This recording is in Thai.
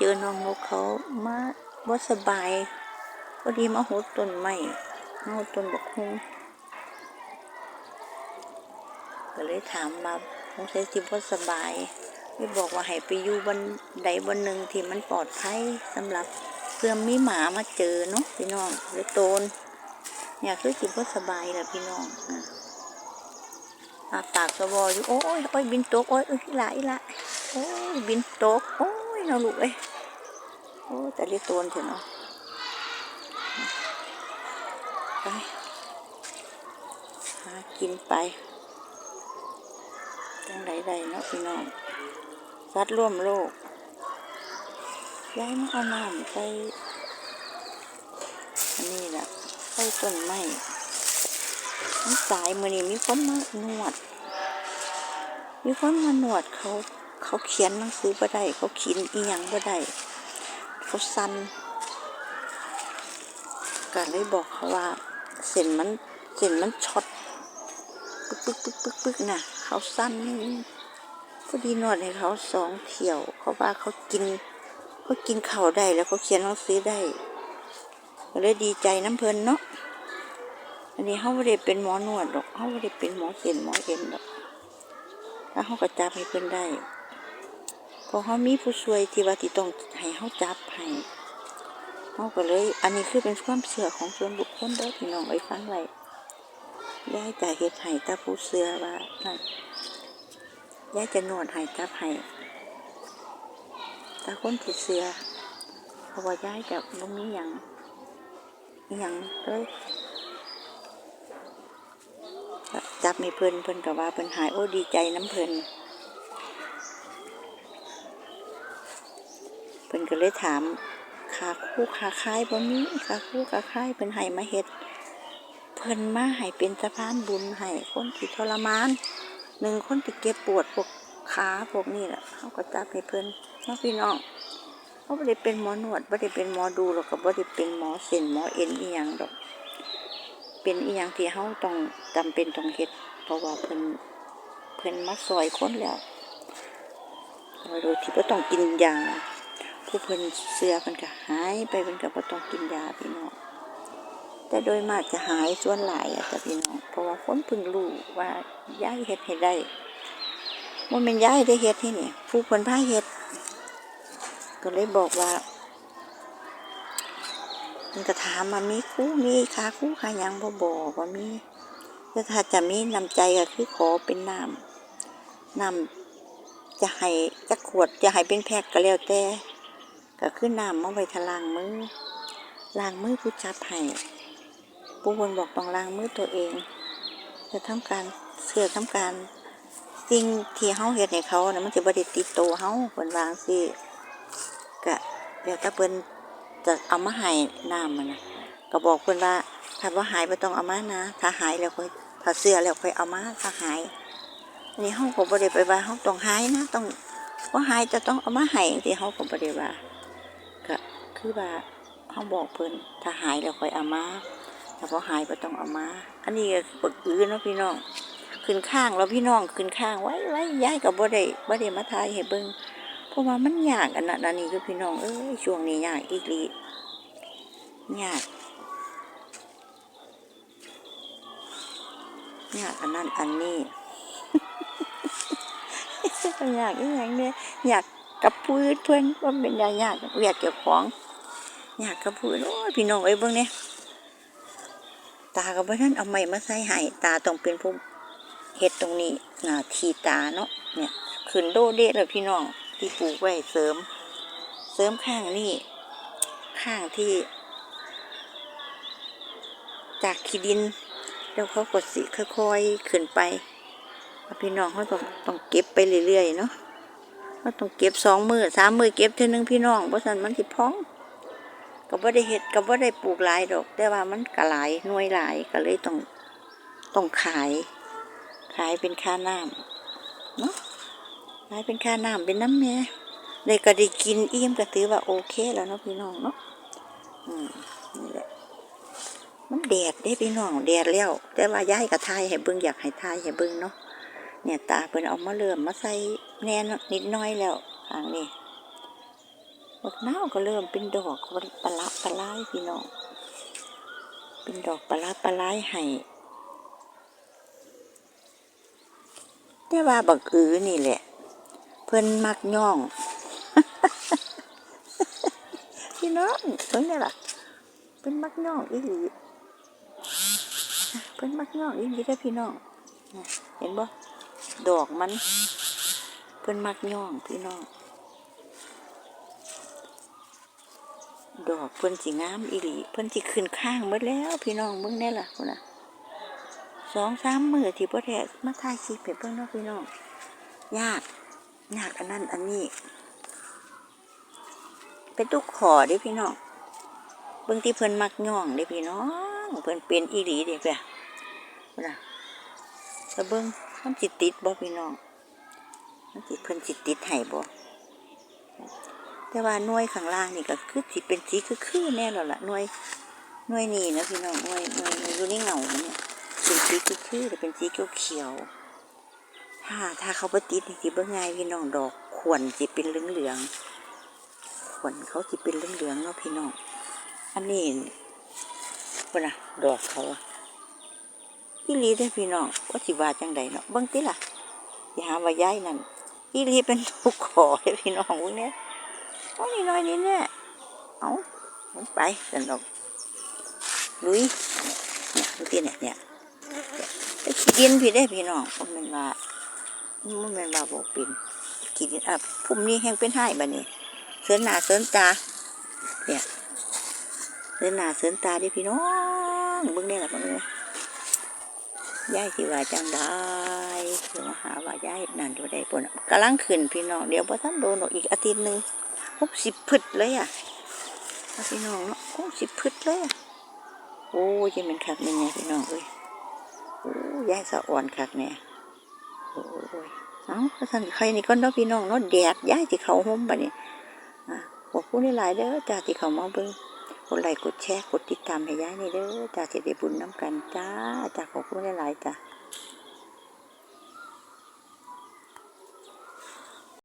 เจอน้องนกเขามาบ่สบายพอดีมาหดต้นไม้มาหดต้นบกฮุงก็เลยถามมาคงใช้ที่บ่สบายไม่บอกว่าให้ไปอยู่บนใดบนหนึ่งที่มันปลอดภัยสำหรับเพื่อมีหมามาเจอเนาะพี่น้องหรือโตนเนี่ยคือสิบ่สบายแหละพี่น้องอาปากกระบออยู่โอ้ยโอ้ยบินตกโอ้ยเอ้ยอีหละอีละโอ้ยบินตกโอ้ย เราลูกเอ้ยโอ้แต่เรียตัวนเถอะเนาะไปหากินไปจังไรใดเนาะพี่น้องสัตว์ร่วมโลกย้ายมาเอาน้ำไปอันนี้แหละไปต้นไม้มันสายมือนี้มีคนมานวด มีคนมานวดเขา เขาเขียนหนังสือบ่ได้เขาขีนอีหยังบ่ได้เขาสั่นก็เลยบอกเขาว่าเส้นมันเส้นมันช็อตปึ๊กปึ๊กปึ๊กปึ๊กปึ๊กน่ะเขาสั้นพอดีนวดให้เขาสองเที่ยวเขาว่าเขากินเขากินข้าวได้แล้วเขาเขียนหนังสือได้ก็เลยดีใจน้ำเพลินเนาะอันนี้เขาไม่ได้เป็นหมอนวดหรอกเขาไม่ได้เป็นหมอเส้นหมอเอ็นหรอกถ้าเขาก็จับให้เพิ่นได้ พราะเขามีผู้ช่วยที่ว่าที่ต้องให้เขาจับให้เขาก็เลย อันนี้คือเป็นความเชื่อของส่วนบุคคลเด้อพี่น้องไว้ฟังไว้ยายจะเฮ็ดให้ตาผู้เชื่อว่านั่นยายจะนวดให้จับให้ตาคนที่เชื่อเพราะว่ายายจะบ่มีหยังมีหยังเลยจับม่เพิ่นเพิ่นก็ว่าเพิ่นหายโอ้ดีใจน้ำเพิ่น เพิ่น ก็เลยถามขาคู่ขาค่ายบ่มีขาคู่ขาค่ายเพิ่นให้มาเฮ็ดเพิ่นมาให้เป็นสะพานบุญให้คนที่ทรมานหนึ่งคนที่เก็บปวดพวกขาพวกนี้แหละเขาก็จับให้เพิ่นเนาะพี่น้องเขาบ่ได้เป็นหมอนวดบ่ได้เป็นหมอดูหรอกก็บ่ได้เป็นหมอเส้นหมอเอ็นอีหยังดอก เป็นอีหยังที่เฮาต้องจำเป็นต้องเฮ็ดเพราะว่าเพิ่นเพิ่นมาซอยคนแล้วโดยที่บ่ต้องกินยา ผู้เพิ่นเสือเพิ่นก็หายไปเพิ่นก็บ่ต้องกินยาพี่น้องแต่โดยมากจะหายส่วนหลายอะจ้ะพี่น้องเพราะว่าคนเพิ่งรู้ว่าย้ายเฮ็ดให้ได้บ่แม่นย้ายได้เฮ็ดให้นี่ผู้เพิ่นพาเฮ็ดก็เลยบอกว่าเพิ่นก็ถามว่ามีครูมีค่าครูค่าหยังบ่บอกว่ามีแต่ถ้าจะมีน้ำใจก็คือขอเป็นน้ำน้ำจะให้จักขวดจะให้เป็นแพ็คก็แล้วแต่ ก็คือน้ำมาไว้ทลางมือล้างมือผู้จับให้ผู้คนบอกต้องล้างมือตัวเอง จะทำการเสื่อทำการสิ่งที่เฮาเฮ็ดให้เขานะมันจะบ่ได้ติดตัวเฮาเพิ่นวางสิก็แล้วถ้าเพิ่นจะเอามาให้น้ำมันนะก็บอกเพิ่นว่าถ้าว่าหายบ่ต้องเอามานะ ถ้าหายแล้วค่อยถ้าเสื่อแล้วค่อยเอามาถ้าหายอันนี้เฮาก็บ่ได้ไปว่าเฮาต้องหายนะ ต้องว่าหายจะต้องเอามาให้ที่เฮาก็บ่ได้ว่า ก็คือว่าเขาบอกเพิ่นถ้าหายแล้วค่อยเอามาถ้าพอหายก็ต้องเอามา อันนี้ก็ปึกอื้อเนาะพี่น้องขึ้นข้างแล้วพี่น้องขึ้นข้างไว้ไว้ย้ายกับบ่ได้บ่ได้มาทายให้เบิ่งเพราะว่ามันยากอันนั้นอันนี้คือพี่น้องเอ้ยช่วงนี้ยากอีกลียากยากอันนั้นอันนี้ อยากอีหยังเนี่ยอยาก กับพื้นเพื่อนว่าเป็นยายากเวียกเกี่ยวของอยากกับพื้นโอ้พี่น้องเอ้เบิ่งเนี่ยตากับเพื่อนเอาไม้มาใส่ให้ตาต้องเป็นผู้เฮ็ดตรงนี้หน้าทีตาเนาะเนี่ยขึ้นโดเดะเลยพี่น้องที่ปลูกไว้เสริม เสริมข้างนี่ข้างที่ จากขี้ดินแล้วเขาก็สิค่อยๆขึ้นไปพี่น้องเขาต้องต้องเก็บไปเรื่อยๆเนาะ เขาต้องเก็บสองมือสามมือเก็บเท่านึงพี่น้องเพราะฉะนั้นมันสิพ้องก็บ่ได้เฮ็ดก็บ่ได้ปลูกหลายดอก แต่ว่ามันก็หลายหน่วยหลายก็เลยต้องต้องขาย ขายเป็นค่าน้ำเนาะขายเป็นค่าน้ำเป็นน้ำแม่เลยก็ได้กินอิ่มก็ถือว่าโอเคแล้วเนาะพี่น้องเนาะอืมนี่แหละมันแดดได้พี่น้องแดดแล้ว แต่ว่าย้ายกับทายให้เบิ่งอยากให้ทายให้เบิ่งเนาะ เนี่ยตาเพิ่นเอามาเริ่มมาใส่แน่นนิดน้อยแล้วทางนี้บักนาวก็เริ่มเป็นดอกปลาละปลาลายพี่น้องเป็นดอกปลาละปลาลายให้แต่ว่าบักอือนี่แหละ เพิ่นมักย่อง พี่น้องเพิ่นนี่ล่ะเพิ่นมักย่องอีหลีเพิ่นมักย่องอีหลีเด้พี่น้องเห็นบ่ ดอกมัน เพิ่อนมักย่องพี่น้อง ดอกเพิ่อนสิงามอีหลี เพิ่อนสิขึ้นข้างหมดแล้ว พี่น้องเบิ่งแน่ล่ะพุ่นน่ะสองสามมือที่บ่ได้มาถ่ายคลิปให้เบิ่งเนาะพี่น้องยากยากอันนั้นอันนี้ เป็นตุกขอด้พี่น้องเบิ่งที่เพิ่อนมักย่องเด้พี่น้องเพิ่อนเป็นอีหลีเด้เพื่อนน่ะแล้วเบิ่ง มันสิตติดบ่พี่น้องมันสิเพิ่นสิตติดให้บ่แต่ว่าหน่วยข้างล่างนี่ก็คือสิเป็นสีคือคือแน่แล้วล่ะหน่วยหน่วยนี่นะพี่น้องหน่วยหน่วยอยู่ในเงาเนี่ยเป็นสีคือคือๆแต่เป็นสีเขียวเขียวถ้าถ้าเขาปฏิดนี่สิเบิ่งง่ายพี่น้องดอกขวนสิเป็นเหลืองเหลืองขวนเขาสิเป็นเหลืองเหลืองเนาะพี่น้องอันนี้คนน่ะดอกเขาอะ อีหลีได้พี่น้องว่าสิว่าจังใดเนาะเบิ่งติล่ะอย่าหาว่าย้ายนั่นอีหลีเป็นทุกขอให้พี่น้องพวกเนี้ยโอ้ยน้อยนี่เนี่ยเอาลงไปสนุกลุยเนี่ยดูที่เนี่ยเนี่ยขี้ดินพี่ได้พี่น้องผมเป็นว่ามันเป็นว่าบอกเป็นขี้ดินอะพุ่มนี้แห้งเป็นไห้บัดนี้เสือหน้าเสือตาเนี่ยเสือหน้าเสือตาดิพี่น้องเบิ่งเนี่ยแหละเบิ่งเนี่ย ยายสิว่าจังได้เดี๋ยวมาหาว่ายายนั่นดูได้ปนกำลังขึ้นพี่น้องเดี๋ยวพอท่านโดนอีกอาทิตย์หนึ่งครบสิบพืชเลยอะพี่น้องเนาะครบสิบพืชเลยโอ้ยจะเป็นคักนี่ไงพี่น้องเอ้ยโอ้ยายสะอ่อนคักเนี่ยโอ้ยเอ้าก็ท่านใครนี่ก็เนาะพี่น้องเนาะแดดยายที่เขาห่มบัดนี้อะขอบคุณหลายเด้อจ้าที่เขามาเบิ่ง กดไลค์กดแชร์กดติดตามให้ยายนี่เด้อจ้าจะได้บุญน้ำกันจ้าจ้าขอบคุณหลายๆจ้า